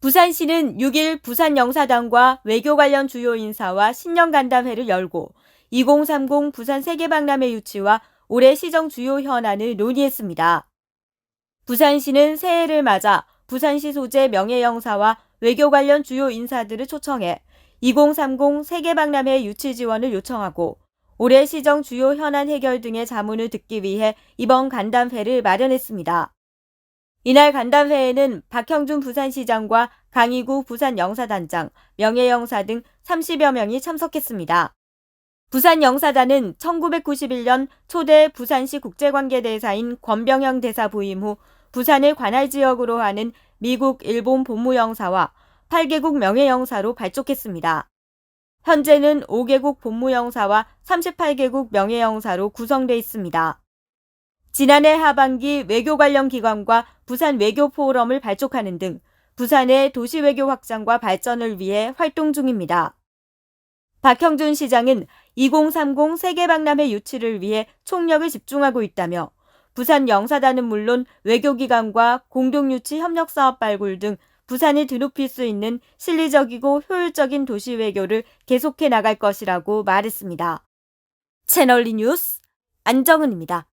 부산시는 6일 부산 영사당과 외교 관련 주요 인사와 신년 간담회를 열고 2030 부산 세계박람회 유치와 올해 시정 주요 현안을 논의했습니다. 부산시는 새해를 맞아 부산시 소재 명예영사와 외교 관련 주요 인사들을 초청해 2030 세계박람회 유치 지원을 요청하고 올해 시정 주요 현안 해결 등의 자문을 듣기 위해 이번 간담회를 마련했습니다. 이날 간담회에는 박형준 부산시장과 강희구 부산영사단장, 명예영사 등 30여 명이 참석했습니다. 부산영사단은 1991년 초대 부산시 국제관계대사인 권병형 대사 부임 후 부산을 관할 지역으로 하는 미국, 일본 본무영사와 8개국 명예영사로 발족했습니다. 현재는 5개국 본무영사와 38개국 명예영사로 구성돼 있습니다. 지난해 하반기 외교 관련 기관과 부산 외교 포럼을 발족하는 등 부산의 도시 외교 확장과 발전을 위해 활동 중입니다. 박형준 시장은 2030 세계 박람회 유치를 위해 총력을 집중하고 있다며 부산 영사단은 물론 외교기관과 공동유치 협력사업 발굴 등 부산을 드높일 수 있는 실리적이고 효율적인 도시 외교를 계속해 나갈 것이라고 말했습니다. 채널리 뉴스 안정은입니다.